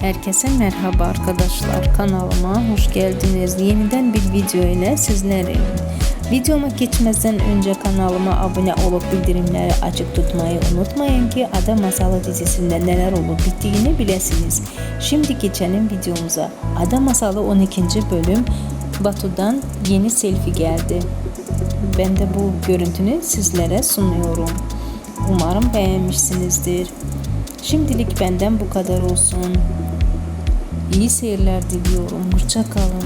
Herkese merhaba arkadaşlar kanalıma hoş geldiniz. Yeniden bir video ile sizlerim. Videoma geçmeden önce kanalıma abone olup bildirimleri açık tutmayı unutmayın ki Ada Masalı dizisinde neler olup bittiğini bilesiniz. Şimdi geçelim videomuza. Ada Masalı 12. bölüm Batu'dan yeni selfie geldi. Ben de bu görüntünü sizlere sunuyorum. Umarım beğenmişsinizdir. Şimdilik benden bu kadar olsun. İyi seyirler diliyorum. Hoşçakalın.